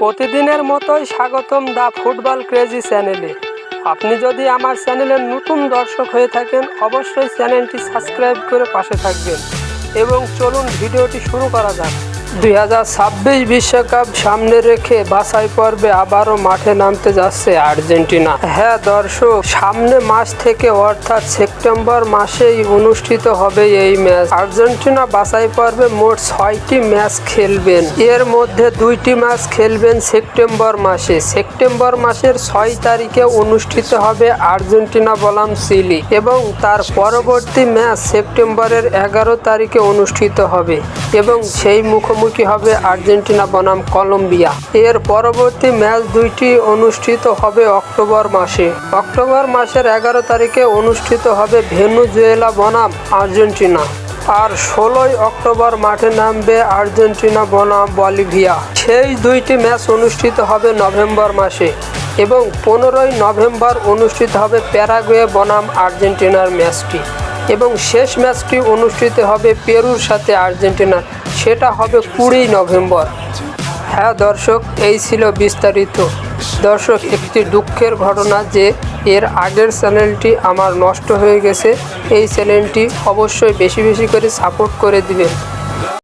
প্রতিদিনের মতোই স্বাগতম দা ফুটবল ক্রেজি চ্যানেলে। আপনি যদি আমার চ্যানেলের নতুন দর্শক হয়ে থাকেন, অবশ্যই চ্যানেলটি সাবস্ক্রাইব করে পাশে থাকবেন। এবং চলুন ভিডিওটি শুরু করা যাক। দুই বিশ্বকাপ সামনে রেখে বাছাই পর্বে আবারও মাঠে নামতে যাচ্ছে আর্জেন্টিনা। হ্যাঁ দর্শক, সামনে মাস থেকে অর্থাৎ সেপ্টেম্বর মাসেই অনুষ্ঠিত হবে এই ম্যাচ। আর্জেন্টিনা বাছাই পর্বে মোট ছয়টি ম্যাচ খেলবেন। এর মধ্যে দুইটি ম্যাচ খেলবেন সেপ্টেম্বর মাসে। সেপ্টেম্বর মাসের ছয় তারিখে অনুষ্ঠিত হবে আর্জেন্টিনা বনাম চিলি এবং তার পরবর্তী ম্যাচ সেপ্টেম্বরের এগারো তারিখে অনুষ্ঠিত হবে এবং সেই মুখোমুখি হবে আর্জেন্টিনা বনাম কলম্বিয়া। এর পরবর্তী ম্যাচ দুইটি অনুষ্ঠিত হবে অক্টোবর মাসে। অক্টোবর মাসের এগারো তারিখে অনুষ্ঠিত হবে ভেনুজুয়েলা বনাম আর্জেন্টিনা। আর ষোলোই অক্টোবর মাঠে নামবে আর্জেন্টিনা বনাম বলিভিয়া। সেই দুইটি ম্যাচ অনুষ্ঠিত হবে নভেম্বর মাসে এবং পনেরোই নভেম্বর অনুষ্ঠিত হবে প্যারাগুয়ে বনাম আর্জেন্টিনার ম্যাচটি। এবং শেষ ম্যাচটি অনুষ্ঠিত হবে পেরুর সাথে আর্জেন্টিনা। সেটা হবে কুড়ি নভেম্বর। হ্যাঁ দর্শক, এই ছিল বিস্তারিত। দর্শক, একটি দুঃখের ঘটনা যে এর আগের চ্যানেলটি আমার নষ্ট হয়ে গেছে। এই চ্যানেলটি অবশ্যই বেশি বেশি করে সাপোর্ট করে দিবেন।